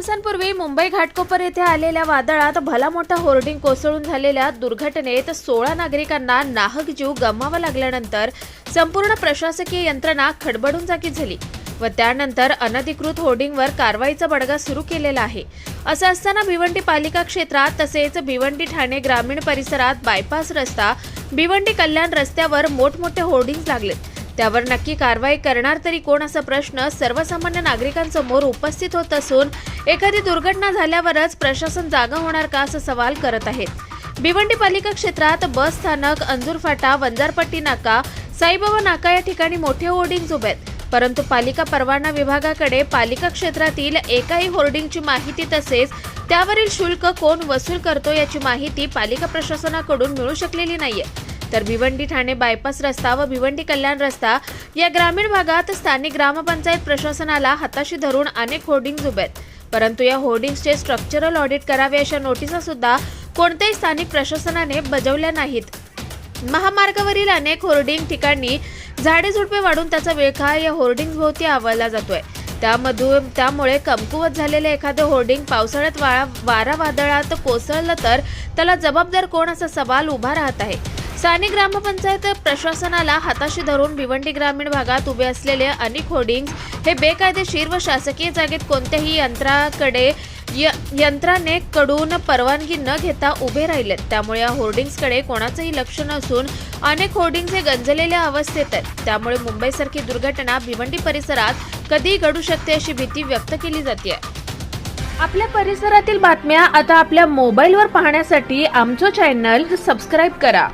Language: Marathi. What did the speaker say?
दिवसांपूर्वी मुंबई घाटकोपर येथे आलेल्या वादळात भला मोठा होर्डिंग कोसळून झालेल्या दुर्घटनेत सोळा नागरिकांना नाहक जीव गमावा लागल्यानंतर संपूर्ण प्रशासकीय यंत्रणा खडबडून जागी झाली व त्यानंतर अनधिकृत होर्डिंगवर कारवाईचा बडगा सुरू केलेला आहे. असं असताना भिवंडी पालिका क्षेत्रात तसेच भिवंडी ठाणे ग्रामीण परिसरात बायपास रस्ता भिवंडी कल्याण रस्त्यावर मोठमोठे होर्डिंग लागलेत त्यावर नक्की कारवाई करणार तरी कोण असा प्रश्न सर्वसामान्य नागरिकांसमोर उपस्थित होत असून एखादी दुर्घटना झाल्यावरच प्रशासन जागा होणार का असं सवाल करत आहेत. भिवंडी पालिका क्षेत्रात बस स्थानक अंजूर फाटा वंजारपट्टी नाका साईबाबा नाका या ठिकाणी मोठे होर्डिंग्ज उभे आहेत. परंतु पालिका परवाना विभागाकडे पालिका क्षेत्रातील एकाही होर्डिंगची माहिती तसेच त्यावरील शुल्क कोण वसूल करतो याची माहिती पालिका प्रशासनाकडून मिळू शकलेली नाहीये. तर भिवंडी ठाणे बायपास रस्ता व भिवंडी कल्याण रस्ता या ग्रामीण भागात स्थानिक ग्रामपंचायत प्रशासनाला हाताशी धरून अनेक होर्डिंग उभे आहेत. परंतु या होर्डिंग्सचे स्ट्रक्चरल ऑडिट करावे अशा नोटिसा सुद्धा कोणत्याही स्थानिक प्रशासनाने बजावल्या नाहीत. महामार्गावरील अनेक होर्डिंग ठिकाणी झाडे झुडपे वाढून त्याचा विळखा या होर्डिंग भोवती आवळला जातोय. त्यामधून त्यामुळे कमकुवत झालेले एखादं होर्डिंग पावसाळ्यात वारा वादळात कोसळलं तर त्याला जबाबदार कोण असा सवाल उभा राहत आहे? स्थानिक ग्रामपंचायत प्रशासनाला हाताशी धरून भिवंडी ग्रामीण भागात उभे असलेले अनेक होर्डिंग हे बेकायदेशीर व शासकीय जागेत कोणत्याही यंत्राकडे य- यंत्राने कडून परवानगी न घेता उभे राहिलेत. त्यामुळे या होर्डिंग्सकडे कोणाचंही लक्ष नसून अनेक होर्डिंग्स हे गंजलेल्या अवस्थेत आहेत. त्यामुळे मुंबईसारखी दुर्घटना भिवंडी परिसरात कधीही घडू शकते अशी भीती व्यक्त केली जाते आपल्या परिसरातील बातम्या आता आपल्या मोबाईलवर पाहण्यासाठी आमचं चॅनल सबस्क्राईब करा.